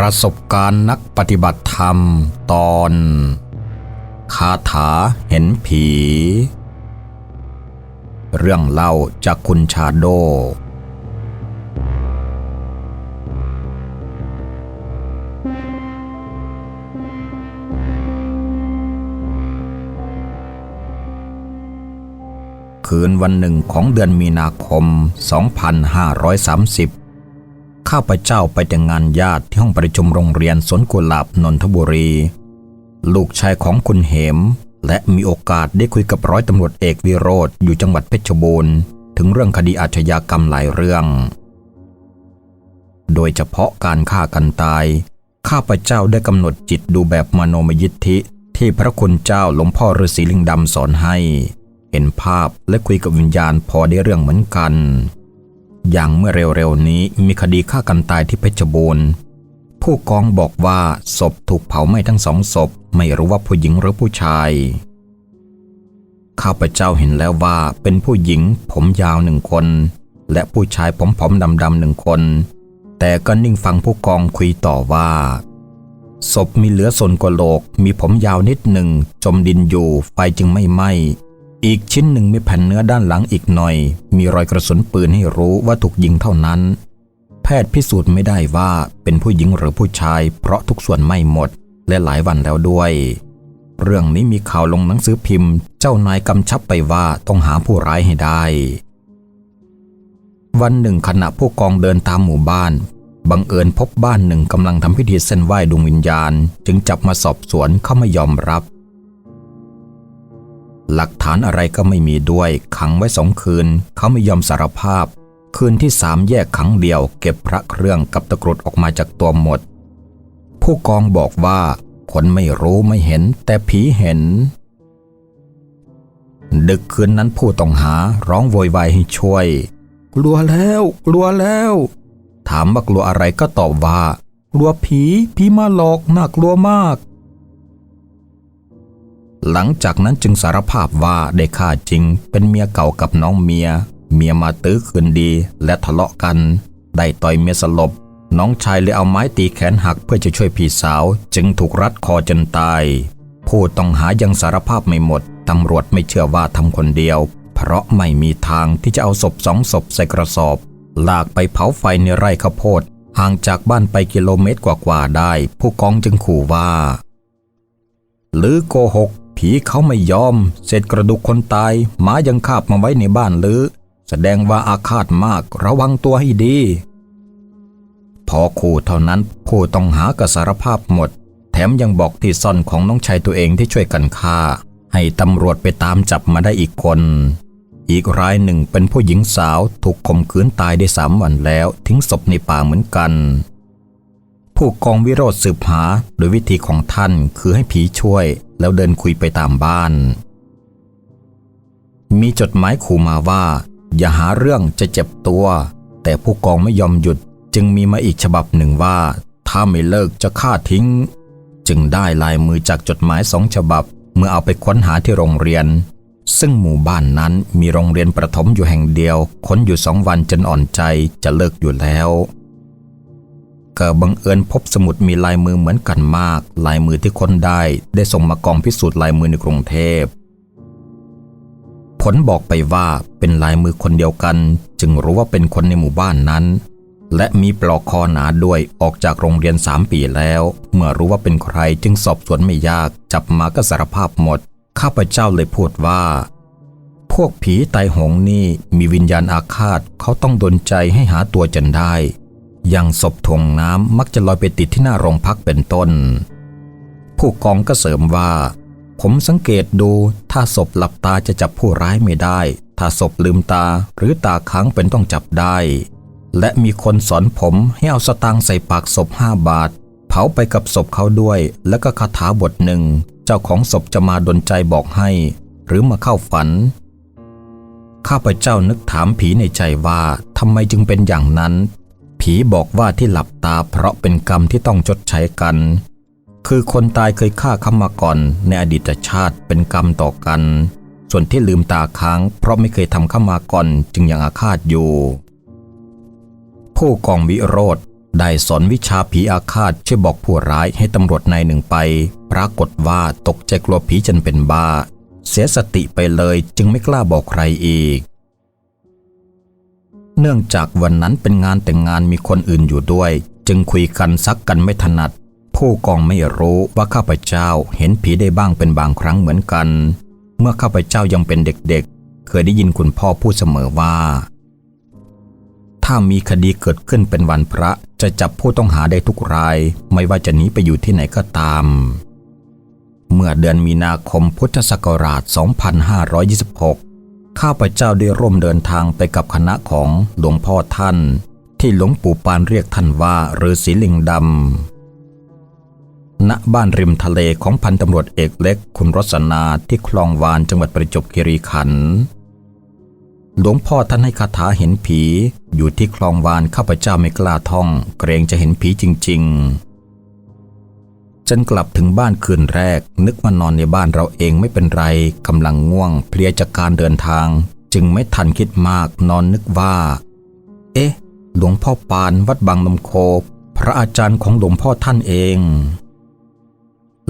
ประสบการณ์นักปฏิบัติธรรมตอน คาถาเห็นผี เรื่องเล่าจากคุณชาโด คืนวันหนึ่งของเดือนมีนาคม 2530 ข้าพเจ้าไปแต่งงานญาติที่ห้องประชุมโรงเรียนสนกุหลาบนนทบุรี ลูกชายของคุณเหม และมีโอกาสได้คุยกับร้อยตำรวจเอกวิโรธอยู่จังหวัดเพชรบูรณ์ ถึงเรื่องคดีอาชญากรรมหลายเรื่อง โดยเฉพาะการฆ่ากันตาย ข้าพเจ้าได้กำหนดจิตดูแบบมโนมยิทธิที่พระคุณเจ้าหลวงพ่อฤาษีลิงดำสอนให้ เห็นภาพและคุยกับวิญญาณพอได้เรื่องเหมือนกัน อย่างเมื่อเร็วๆนี้มีคดีฆ่ากันตายที่เพชรบูรณ์ ผู้กองบอกว่าศพถูกเผาไหม้ทั้งสองศพ ไม่รู้ว่าผู้หญิงหรือผู้ชาย ข้าพเจ้าเห็นแล้วว่าเป็นผู้หญิงผมยาวหนึ่งคน และผู้ชายผมผอมดำๆหนึ่งคน แต่ก็นิ่งฟังผู้กองคุยต่อว่าศพมีเหลือส่วนกะโหลก มีผมยาวนิดหนึ่งจมดินอยู่ไฟจึงไม่ไหม้ อีกชิ้นหนึ่งมีแผ่นเนื้อด้านหลังอีกหน่อย มีรอยกระสุนปืนให้รู้ว่าถูกยิงเท่านั้น แพทย์พิสูจน์ไม่ได้ว่าเป็นผู้หญิงหรือผู้ชาย เพราะทุกส่วนไม่หมด และหลายวันแล้วด้วย เรื่องนี้มีข่าวลงหนังสือพิมพ์ เจ้านายกำชับไปว่าต้องหาผู้ร้ายให้ได้ วันหนึ่งขณะผู้กองเดินตามหมู่บ้านบังเอิญพบบ้านหนึ่งกำลังทำพิธีเส้นไหว้ดวงวิญญาณ จึงจับมาสอบสวนเขาไม่ยอมรับ หลักฐานอะไรก็ไม่มีด้วยขังไว้สองคืน เขาไม่ยอมสารภาพ คืนที่สามแยกขังเดียว เก็บพระเครื่องกับตะกรุดออกมาจากตัวหมด ผู้กองบอกว่า คนไม่รู้ไม่เห็น แต่ผีเห็น ดึกคืนนั้นผู้ต้องหาร้องโวยวายให้ช่วย กลัวแล้วกลัวแล้ว ถามว่ากลัวอะไรก็ตอบว่ากลัวผีผีมาหลอกน่ากลัวมาก หลังจากนั้นจึงสารภาพว่าได้ฆ่าจริง เป็นเมียเก่ากับน้องเมีย เมียมาตื้อคืนดีและทะเลาะกัน ได้ต่อยเมียสลบ น้องชายเลยเอาไม้ตีแขนหักเพื่อจะช่วยพี่สาว จึงถูกรัดคอจนตาย ผู้ต้องหายังสารภาพไม่หมด ตำรวจไม่เชื่อว่าทำคนเดียว เพราะไม่มีทางที่จะเอาศพสองศพใส่กระสอบ ลากไปเผาไฟในไร่ข้าวโพดห่างจากบ้านไปกิโลเมตรกว่าๆได้ ผู้กองจึงขู่ว่า หรือโกหก ผีเขาไม่ยอม เศษกระดูกคนตายหมายังคาบมาไว้ในบ้านหรือ แสดงว่าอาฆาตมากระวังตัวให้ดี พอขู่เท่านั้นผู้ต้องหาก็สารภาพหมด แถมยังบอกที่ซ่อนของน้องชายตัวเองที่ช่วยกันฆ่า ให้ตำรวจไปตามจับมาได้อีกคน อีกรายหนึ่งเป็นผู้หญิงสาวถูกข่มขืนตายได้สามวันแล้ว ทิ้งศพในป่าเหมือนกัน ผู้กองวิโรธสืบหาโดยวิธีของท่านคือให้ผีช่วย แล้วเดินคุยไปตามบ้าน มีจดหมายขู่มาว่า อย่าหาเรื่องจะเจ็บตัว แต่ผู้กองไม่ยอมหยุดจึงมีมาอีกฉบับหนึ่งว่า ถ้าไม่เลิกจะฆ่าทิ้ง จึงได้ลายมือจากจดหมายสองฉบับ เมื่อเอาไปค้นหาที่โรงเรียน ซึ่งหมู่บ้านนั้นมีโรงเรียนประถมอยู่แห่งเดียว ค้นอยู่สองวันจนอ่อนใจจะเลิกอยู่แล้ว ก็บังเอิญพบสมุดมีลายมือเหมือนกันมาก ลายมือที่ค้นได้ ได้ส่งมากองพิสูจน์ลายมือในกรุงเทพ ผลบอกไปว่าเป็นลายมือคนเดียวกัน จึงรู้ว่าเป็นคนในหมู่บ้านนั้น และมีปลอกคอหนาด้วยออกจากโรงเรียนสามปีแล้ว เมื่อรู้ว่าเป็นใครจึงสอบสวนไม่ยาก จับมาก็สารภาพหมด ข้าพเจ้าเลยพูดว่าพวกผีไตายหงนี่มีวิญญาณอาฆาตเขาต้องดนใจให้หาตัวจนได้ อย่างศพถ่วงน้ำมักจะลอยไปติดที่หน้าโรงพักเป็นต้น ผู้กองก็เสริมว่า ผมสังเกตดูถ้าศพหลับตาจะจับผู้ร้ายไม่ได้ ถ้าศพลืมตาหรือตาค้างเป็นต้องจับได้ และมีคนสอนผมให้เอาสตางค์ใส่ปากศพห้าบาท เผาไปกับศพเขาด้วย แล้วก็คาถาบทหนึ่ง เจ้าของศพจะมาดนใจบอกให้ หรือมาเข้าฝันข้าพเจ้านึกถามผีในใจว่าทำไมจึงเป็นอย่างนั้น ผีบอกว่าที่หลับตาเพราะเป็นกรรมที่ต้องชดใช้กัน คือคนตายเคยฆ่าเขามาก่อนในอดีตชาติเป็นกรรมต่อกัน ส่วนที่ลืมตาค้างเพราะไม่เคยทำเข้ามาก่อนจึงยังอาฆาตอยู่ ผู้กองวิโรธได้สอนวิชาผีอาฆาตช่วยบอกผู้ร้ายให้ตำรวจนายหนึ่งไป ปรากฏว่าตกใจกลัวผีจนเป็นบ้า เสียสติไปเลยจึงไม่กล้าบอกใครอีก นื่องจากวันนั้นเป็นงานแต่งงานมีคนอื่นอยู่ด้วย จึงคุยกันซักกันไม่ถนัด ผู้กองไม่รู้ว่าข้าพเจ้าเห็นผีได้บ้างเป็นบางครั้งเหมือนกัน เมื่อข้าพเจ้ายังเป็นเด็กๆ เคยได้ยินคุณพ่อพูดเสมอว่า ถ้ามีคดีเกิดขึ้นเป็นวันพระจะจับผู้ต้องหาได้ทุกราย ไม่ว่าจะหนีไปอยู่ที่ไหนก็ตาม เมื่อเดือนมีนาคมพุทธศักราช 2526 ข้าพเจ้าได้ร่วมเดินทางไปกับคณะของหลวงพ่อท่าน ที่หลวงปู่ปานเรียกท่านว่าฤาษีลิงดำณบ้านริมทะเลของพันตำรวจเอกเล็กคุณรสนาที่คลองวานจังหวัดประจวบคีรีขันธ์หลวงพ่อท่านให้คาถาเห็นผี อยู่ที่คลองวานข้าพเจ้าไม่กล้าท่อง เกรงจะเห็นผีจริง ๆ จนกลับถึงบ้านคืนแรก นึกว่านอนในบ้านเราเองไม่เป็นไรกำลังง่วง เพลียจากการเดินทาง จึงไม่ทันคิดมากนอนนึกว่า เอ๊ะ หลวงพ่อปานวัดบางนมโค พระอาจารย์ของหลวงพ่อท่านเอง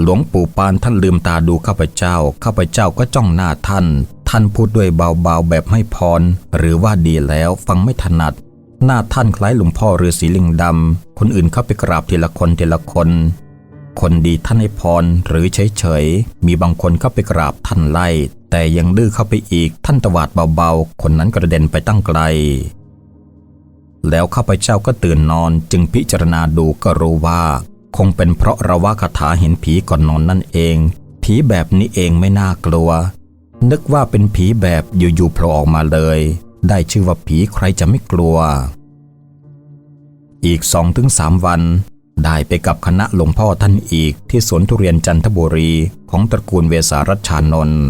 หลวงปู่ปานท่านลืมตาดูข้าพเจ้า ข้าพเจ้าก็จ้องหน้าท่าน ท่านพูดด้วยเบาๆแบบให้พร หรือว่าดีแล้วฟังไม่ถนัดหน้าท่านคล้ายหลวงพ่อฤาษีลิงดำ คนอื่นเข้าไปกราบทีละคนทีละคน คนดีท่านให้พรหรือเฉยๆ มีบางคนเข้าไปกราบท่านไล่ แต่ยังดื้อเข้าไปอีกท่านตวาดเบาๆ คนนั้นกระเด็นไปตั้งไกล แล้วข้าพเจ้าก็ตื่นนอนจึงพิจารณาดูก็รู้ว่า คงเป็นเพราะเราว่าคาถาเห็นผีก่อนนอนนั่นเอง ผีแบบนี้เองไม่น่ากลัว นึกว่าเป็นผีแบบอยู่ๆโผล่ออกมาเลย ได้ชื่อว่าผีใครจะไม่กลัว อีกสองถึงสามวัน ได้ไปกับคณะหลวงพ่อท่านอีกที่สวนทุเรียนจันทบุรีของตระกูลเวสารัชานนท์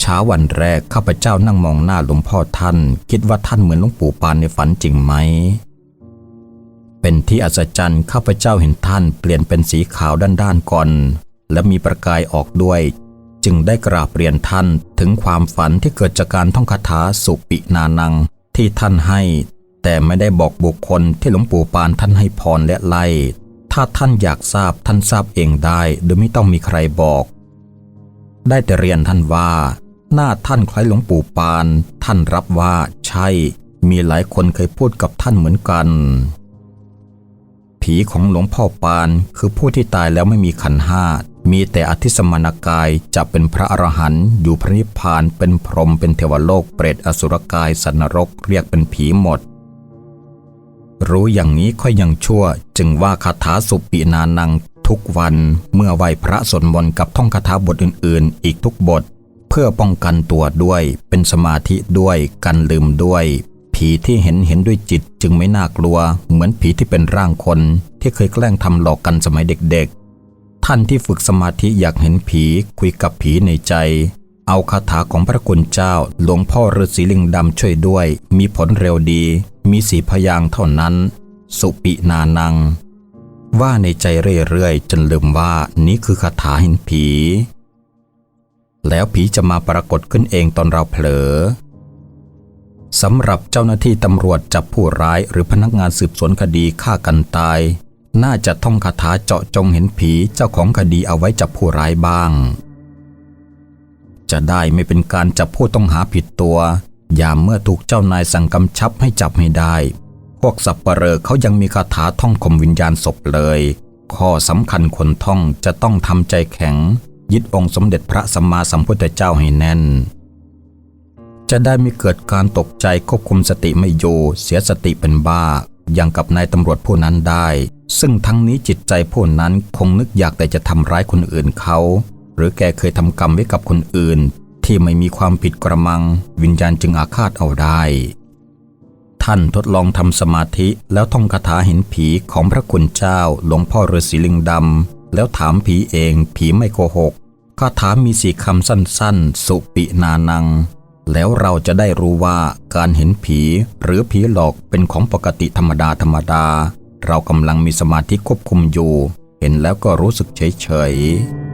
เช้าวันแรกข้าพเจ้านั่งมองหน้าหลวงพ่อท่าน คิดว่าท่านเหมือนหลวงปู่ปานในฝันจริงไหม เป็นที่อัศจรรย์ข้าพเจ้าเห็นท่านเปลี่ยนเป็นสีขาวด้านๆก่อน และมีประกายออกด้วย จึงได้กราบเรียนท่านถึงความฝันที่เกิดจากการท่องคาถาสุปินานังที่ท่านให้ แต่ไม่ได้บอกบุคคลที่หลวงปู่ปานท่านให้พรและไล่ ถ้าท่านอยากทราบท่านทราบเองได้โดยไม่ต้องมีใครบอก ได้แต่เรียนท่านว่า หน้าท่านคล้ายหลวงปู่ปาน ท่านรับว่าใช่ มีหลายคนเคยพูดกับท่านเหมือนกัน ผีของหลวงพ่อปานคือผู้ที่ตายแล้วไม่มีขันห้ามีแต่อธิสมานกายจะเป็นพระอรหันต์อยู่พระนิพพานเป็นพรหมเป็นเทวโลกเปรตอสุรกายสัตว์นรกเรียกเป็นผีหมด รู้อย่างนี้ค่อยยังชั่ว จึงว่าคาถาสุปินานังทุกวันเมื่อไหวพระสวดมนต์กับท่องคาถาบทอื่นๆ อีกทุกบท เพื่อป้องกันตัวด้วย เป็นสมาธิด้วยกันลืมด้วย ผีที่เห็นเห็นด้วยจิตจึงไม่น่ากลัว เหมือนผีที่เป็นร่างคน ที่เคยแกล้งทำหลอกกันสมัยเด็กๆ ท่านที่ฝึกสมาธิอยากเห็นผีคุยกับผีในใจ เอาคาถาของพระคุณเจ้าหลวงพ่อฤาษีลิงดำช่วยด้วย มีผลเร็วดี มีสีพยางเท่านั้น สุปินานัง ว่าในใจเรื่อยๆ จนลืมว่านี้คือคาถาเห็นผี แล้วผีจะมาปรากฏขึ้นเองตอนเราเผลอสำหรับเจ้าหน้าที่ตำรวจจับผู้ร้ายหรือพนักงานสืบสวนคดีฆ่ากันตาย น่าจะท่องคาถาเจาะจงเห็นผีเจ้าของคดีเอาไว้จับผู้ร้ายบ้าง จะได้ไม่เป็นการจับผู้ต้องหาผิดตัว ยามเมื่อถูกเจ้านายสั่งกำชับให้จับให้ได้ พวกสับปะเหรอเขายังมีคาถาท่องข่มวิญญาณศพเลย ข้อสำคัญคนท่องจะต้องทำใจแข็ง ยึดองค์สมเด็จพระสัมมาสัมพุทธเจ้าให้แน่น จะได้ไม่เกิดการตกใจควบคุมสติไม่อยู่เสียสติเป็นบ้าอย่างกับนายตำรวจผู้นั้นได้ ซึ่งทั้งนี้จิตใจผู้นั้นคงนึกอยากแต่จะทำร้ายคนอื่นเขา หรือแกเคยทำกรรมไว้กับคนอื่น ที่ไม่มีความผิดกระมัง วิญญาณจึงอาฆาตเอาได้ ท่านทดลองทำสมาธิแล้วท่องคาถาเห็นผีของพระคุณเจ้าหลวงพ่อฤาษีลิงดำแล้วถามผีเองผีไม่โกหกคาถามีสี่คำสั้นๆ สุปินานัง แล้วเราจะได้รู้ว่าการเห็นผีหรือผีหลอกเป็นของปกติธรรมดาธรรมดา เรากำลังมีสมาธิควบคุมอยู่ เห็นแล้วก็รู้สึกเฉยๆ